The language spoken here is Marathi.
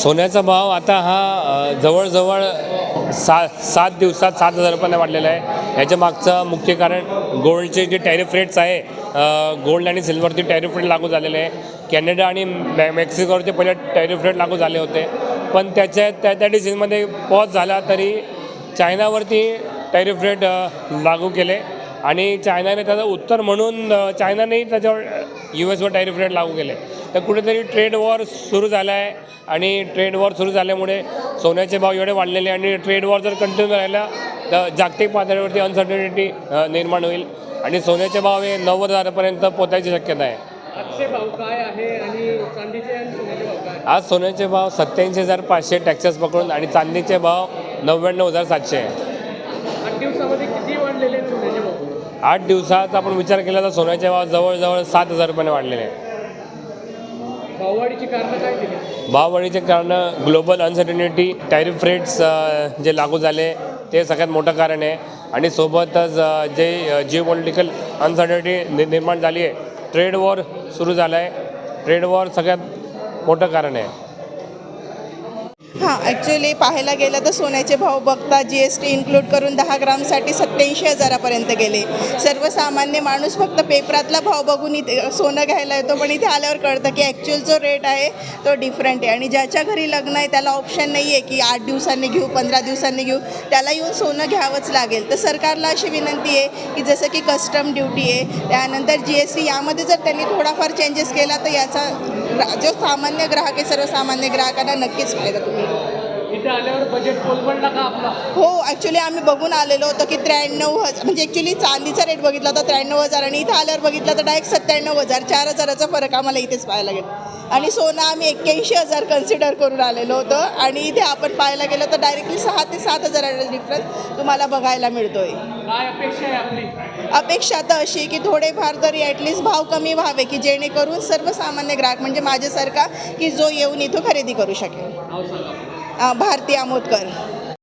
सोन्याचा भाव आता हा जवळजवळ सा सात दिवसात सात हजार रुपयाने वाढलेला आहे. याच्या मागचं मुख्य कारण गोल्डचे जे टॅरिफ रेट्स आहे गोल्ड आणि सिल्वरचे टॅरिफ रेट लागू झालेले आहे. कॅनडा आणि मे मेक्सिकोवरचे पहिले टॅरिफ रेट लागू झाले होते. पण त्याच्या त्या त्या डिसिजमध्ये पॉज झाला तरी चायनावरती टॅरिफ रेट लागू केले. आणि चायनाने त्याचं उत्तर म्हणून चायनानेही त्याच्यावर यू एसवर टॅरिफ रेट लागू केले. तर कुठेतरी ट्रेड वॉर सुरू झाला आहे आणि ट्रेड वॉर सुरू झाल्यामुळे सोन्याचे भाव एवढे वाढलेले आणि ट्रेड वॉर जर कंटिन्यू राहिला तर जागतिक पातळीवरती अनसर्टनिटी निर्माण होईल. आणि सोन्याचे भाव हे नव्वद हजारापर्यंत पोचायची शक्यता आहे. आज सोन्याचे भाव सत्याऐंशी हजार पाचशे टॅक्सेस पकडून आणि चांदीचे भाव नव्याण्णव हजार सातशे. आहे आठ दिवसामध्ये किती वाढलेले आहेत सोन्याचे भाव? आठ दिवसात आपण विचार केला तर सोन्याचे भाव जवळजवळ सात हजार रुपयाने वाढलेले आहे भाववाढीची कारणं काय दिली भाववाढीचे कारण ग्लोबल अनसर्टनिटी टॅरिफ रेट्स जे लागू झाले ते सगळ्यात मोठं कारण आहे. आणि सोबतच जे जिओ पॉलिटिकल अनसर्टनिटी निर्माण झाली आहे ट्रेड वॉर सुरू झाला आहे ट्रेड वॉर सगळ्यात मोठं कारण आहे. हां ॲक्च्युली पाहायला गेलं तर सोन्याचे भाव बघता जी एस टी इन्क्लूड करून दहा ग्रामसाठी सत्याऐंशी हजारापर्यंत गेले. सर्वसामान्य माणूस फक्त पेपरातला भाव बघून इथे सोनं घ्यायला येतो पण इथे आल्यावर कळतं की ॲक्च्युअल जो रेट आहे तो डिफरंट आहे. आणि ज्याच्या घरी लग्न आहे त्याला ऑप्शन नाही आहे की आठ दिवसांनी घेऊ पंधरा दिवसांनी घेऊ. त्याला येऊन सोनं घ्यावंच लागेल. तर सरकारला अशी विनंती आहे की जसं की कस्टम ड्युटी आहे त्यानंतर जी एस टी यामध्ये जर त्यांनी थोडाफार चेंजेस केला तर याचा जो सामान्य ग्राहक आहे सर्वसामान्य ग्राहकांना नक्कीच फायदा तुम्ही इथे आल्यावर बजेट का आपला. हो ॲक्च्युली आम्ही बघून आलेलो होतो की त्र्याण्णव हजार म्हणजे ॲक्च्युली चांदीचा रेट बघितला होता त्र्याण्णव हजार. आणि इथं आल्यावर बघितलं तर डायरेक्ट सत्त्याण्णव हजार चार हजाराचा फरक आम्हाला इथेच पाहायला गेला आणि सोनं आम्ही एक्क्याऐंशी हजार कन्सिडर करून आलेलो होतो. आणि इथे आपण पाहायला गेलो तर डायरेक्टली सहा ते सात हजाराचा डिफरन्स तुम्हाला बघायला मिळतोय. काय अपेक्षा आहे आपली? अपेक्षा तर अशी की थोडेफार तरी ॲटलिस्ट भाव कमी व्हावे की जेणेकरून सर्वसामान्य ग्राहक म्हणजे माझ्यासारखा की जो येऊन इथं खरेदी करू शकेल. भारती आमोदकर.